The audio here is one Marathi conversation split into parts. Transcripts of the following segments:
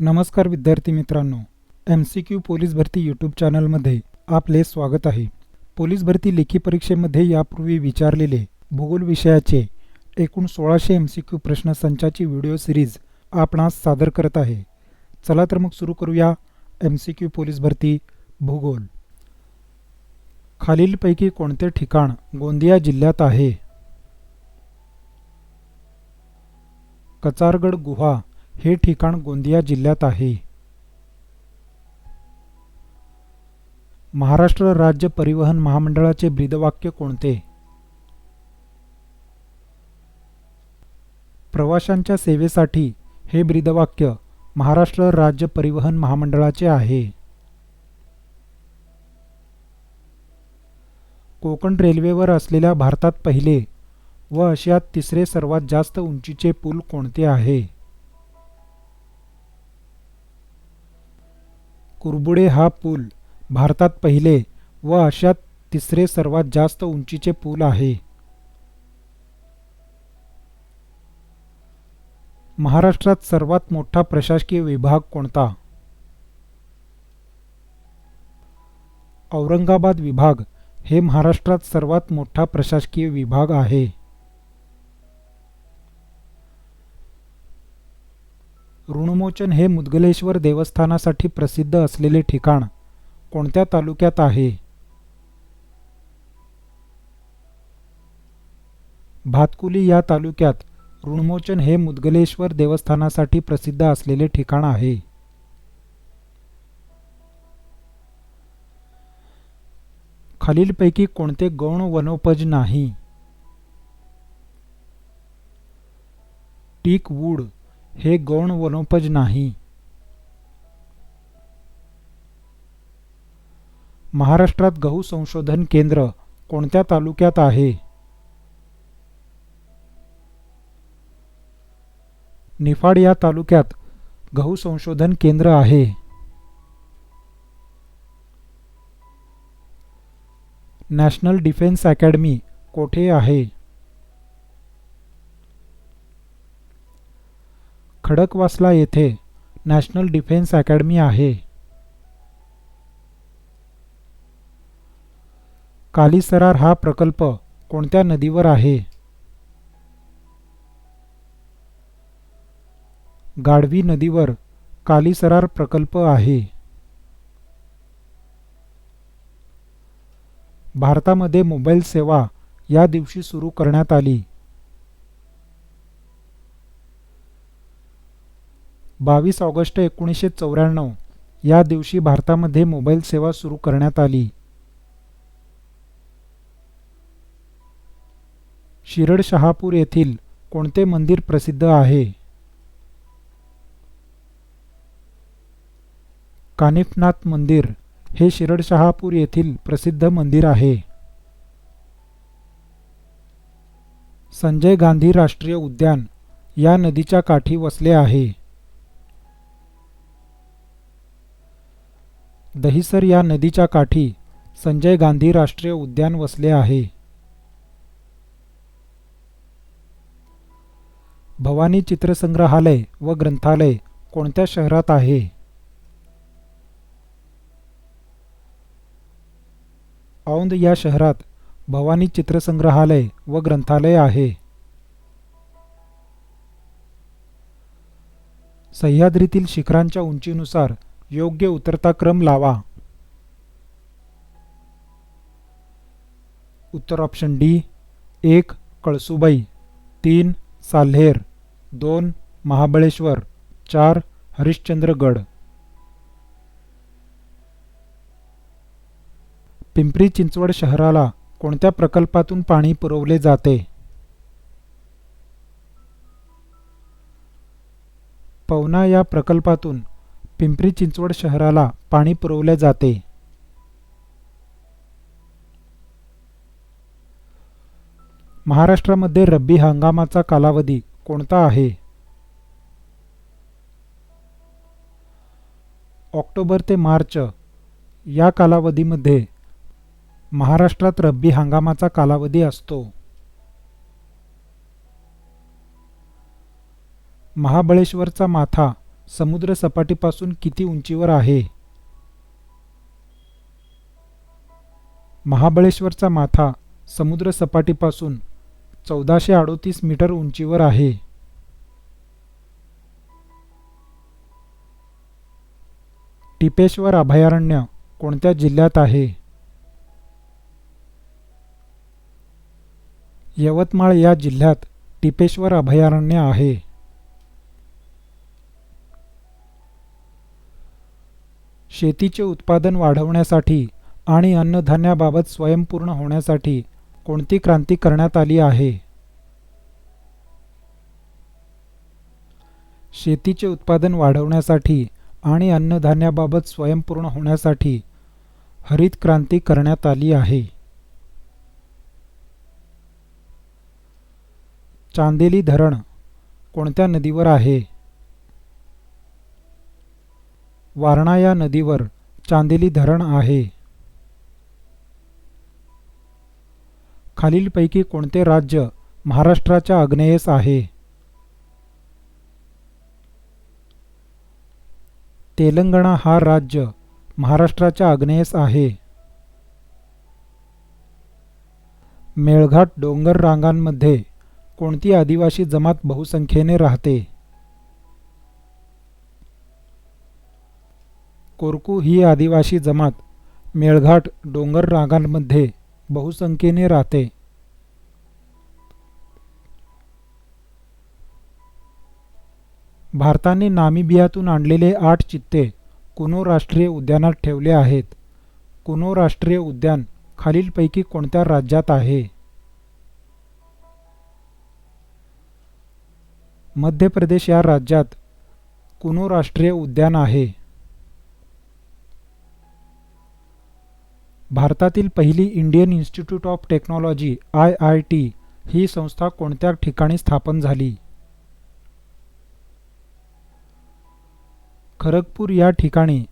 नमस्कार विद्यार्थी मित्रांनो एम सी क्यू पोलीस भरती यूट्यूब चॅनलमध्ये आपले स्वागत आहे. पोलीस भरती लेखी परीक्षेमध्ये यापूर्वी विचारलेले भूगोल विषयाचे एकूण सोळाशे एम सी क्यू प्रश्नसंचाची व्हिडिओ सिरीज आपणास सादर करत आहे. चला तर मग सुरू करूया एम सी क्यू पोलीस भरती भूगोल. खालीलपैकी कोणते ठिकाण गोंदिया जिल्ह्यात आहे? कचारगड गुहा हे ठिकाण गोंदिया जिल्ह्यात आहे. महाराष्ट्र राज्य परिवहन महामंडळाचे ब्रीदवाक्य कोणते? प्रवाशांच्या सेवेसाठी हे ब्रीदवाक्य महाराष्ट्र राज्य परिवहन महामंडळाचे आहे. कोकण रेल्वेवर असलेल्या भारतात पहिले व आशियात तिसरे सर्वात जास्त उंचीचे पूल कोणते आहे? कुरबुडे हा पूल भारतात पहिले व आशियात तिसरे सर्वात जास्त उंचीचे पूल आहे. महाराष्ट्रात सर्वात मोठा प्रशासकीय विभाग कोणता? औरंगाबाद विभाग हे महाराष्ट्रात सर्वात मोठा प्रशासकीय विभाग आहे. ऋणमोचन हे मुदगलेश्वर देवस्थानासाठी प्रसिद्ध असलेले ठिकाण. कोणत्या तालुक्यात आहे? भातकुली या तालुक्यात ऋणमोचन हे मुदगलेश्वर देवस्थानासाठी प्रसिद्ध असलेले ठिकाण आहे. खालीलपैकी कोणते गौण वनोपज नाही? Teak wood. हे गौण वनोपज नाही. महाराष्ट्रात गहू संशोधन केंद्र कोणत्या तालुक्यात आहे? निफाड या तालुक्यात गहू संशोधन केंद्र आहे. नॅशनल डिफेन्स अकॅडमी कोठे आहे? खडकवासला येथे नॅशनल डिफेन्स अकॅडमी आहे. कालीसरार हा प्रकल्प कोणत्या नदीवर आहे? गाढवी नदीवर कालीसरार प्रकल्प आहे. भारतामध्ये मोबाईल सेवा या दिवशी सुरू करण्यात आली. बावीस ऑगस्ट एकोणीसशे चौऱ्याण्णव या दिवशी भारतामध्ये मोबाईल सेवा सुरू करण्यात आली. शिरड शहापूर येथील कोणते मंदिर प्रसिद्ध आहे? कानिफनाथ मंदिर हे शिरड शहापूर येथील प्रसिद्ध मंदिर आहे. संजय गांधी राष्ट्रीय उद्यान या नदीच्या काठी वसले आहे. दहिसर या नदीच्या काठी संजय गांधी राष्ट्रीय उद्यान वसले आहे. भवानी चित्रसंग्रहालय व ग्रंथालय कोणत्या शहरात आहे? औंध या शहरात भवानी चित्रसंग्रहालय व ग्रंथालय आहे. सह्याद्रीतील शिखरांच्या उंचीनुसार योग्य उतरता क्रम लावा. उत्तर ऑप्शन डी एक कळसुबाई तीन साल्हेर दोन महाबळेश्वर चार हरिश्चंद्रगड. पिंपरी चिंचवड शहराला कोणत्या प्रकल्पातून पाणी पुरवले जाते? पवना या प्रकल्पातून पिंपरी चिंचवड शहराला पाणी पुरवले जाते. महाराष्ट्रामध्ये रब्बी हंगामाचा कालावधी कोणता आहे? ऑक्टोबर ते मार्च या कालावधीमध्ये महाराष्ट्रात रब्बी हंगामाचा कालावधी असतो. महाबळेश्वरचा माथा समुद्र सपाटीपासून किती उंचीवर आहे? महाबळेश्वरचा माथा समुद्र सपाटीपासून चौदाशे अडोतीस मीटर उंचीवर आहे. टिपेश्वर अभयारण्य कोणत्या जिल्ह्यात आहे? यवतमाळ या जिल्ह्यात टिपेश्वर अभयारण्य आहे. शेतीचे उत्पादन वाढवण्यासाठी आणि अन्नधान्याबाबत स्वयंपूर्ण होण्यासाठी कोणती क्रांती करण्यात आली आहे? शेतीचे उत्पादन वाढवण्यासाठी आणि अन्नधान्याबाबत स्वयंपूर्ण होण्यासाठी हरित क्रांती करण्यात आली आहे. चांदेली धरण कोणत्या नदीवर आहे? वारणा या नदीवर चांदेली धरण आहे. खालीलपैकी कोणते राज्य महाराष्ट्राच्या आग्नेयेस आहे? तेलंगणा हा राज्य महाराष्ट्राच्या आग्नेयेस आहे. मेळघाट डोंगर रांगांमध्ये कोणती आदिवासी जमात बहुसंख्येने राहते? कोरकू ही आदिवासी जमात मेळघाट डोंगर रागांमध्ये बहुसंख्येने राहते. भारताने नामिबियातून आणलेले आठ चित्ते कुनो राष्ट्रीय उद्यानात ठेवले आहेत. कुनो राष्ट्रीय उद्यान खालीलपैकी कोणत्या राज्यात आहे? मध्य प्रदेश या राज्यात कुनो राष्ट्रीय उद्यान आहे. भारतातील पहिली Indian Institute of Technology I I T ही संस्था कोणत्या ठिकाणी स्थापन झाली? खरगपूर या ठिकाणी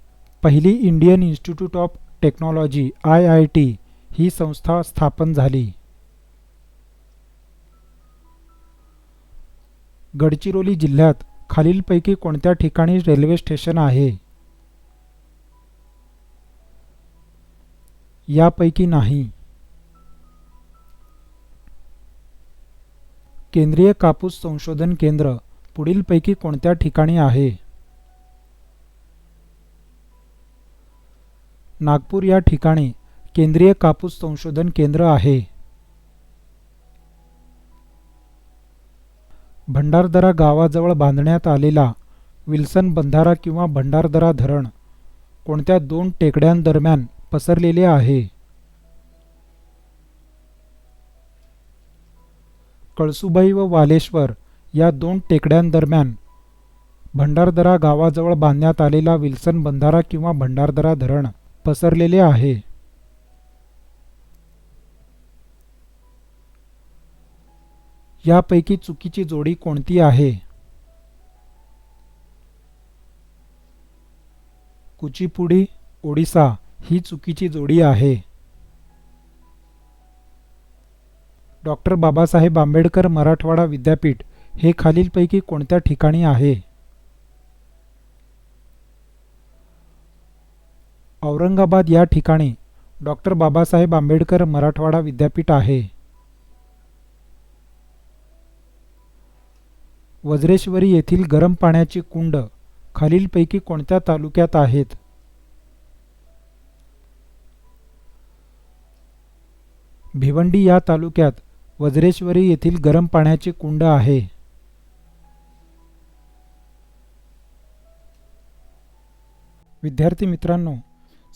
पहिली Indian Institute of Technology I I T ही संस्था स्थापन झाली. गडचिरोली जिल्ह्यात खालीलपैकी कोणत्या ठिकाणी रेल्वे स्टेशन आहे? यापैकी नाही. केंद्रीय कापूस संशोधन केंद्र पुढीलपैकी कोणत्या ठिकाणी आहे? नागपूर या ठिकाणी केंद्रीय कापूस संशोधन केंद्र आहे. भंडारदरा गावाजवळ बांधण्यात आलेला विल्सन बंधारा किंवा भंडारदरा धरण कोणत्या दोन टेकड्यांदरम्यान पसरलेले आहे. कळसुबाई व वालेश्वर या दोन टेकड्यांदरम्यान भंडारदरा गावाजवळ बांधण्यात आलेला विल्सन बंधारा किंवा भंडारदरा धरण पसरलेले आहे. यापैकी चुकीची जोडी कोणती आहे? कुचीपुडी ओडिसा ही चुकीची जोडी आहे. डॉक्टर बाबासाहेब आंबेडकर मराठवाडा विद्यापीठ हे खालीलपैकी कोणत्या ठिकाणी आहे? औरंगाबाद या ठिकाणी डॉक्टर बाबासाहेब आंबेडकर मराठवाडा विद्यापीठ आहे. वज्रेश्वरी येथील गरम पाण्याची कुंड खालीलपैकी कोणत्या तालुक्यात आहेत? भिवंडी या तालुक्यात वज्रेश्वरी येथील गरम पाण्याचे कुंड आहे. विद्यार्थी मित्रांनो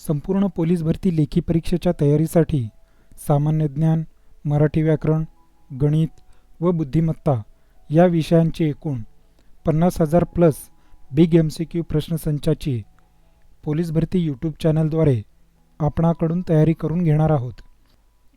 संपूर्ण पोलीस भरती लेखी परीक्षेच्या तयारीसाठी सामान्य ज्ञान मराठी व्याकरण गणित व बुद्धिमत्ता या विषयांचे एकूण पन्नास हजार plus big M C Q प्रश्नसंचाची police भरती यूट्यूब चॅनलद्वारे आपणाकडून तयारी करून घेणार आहोत.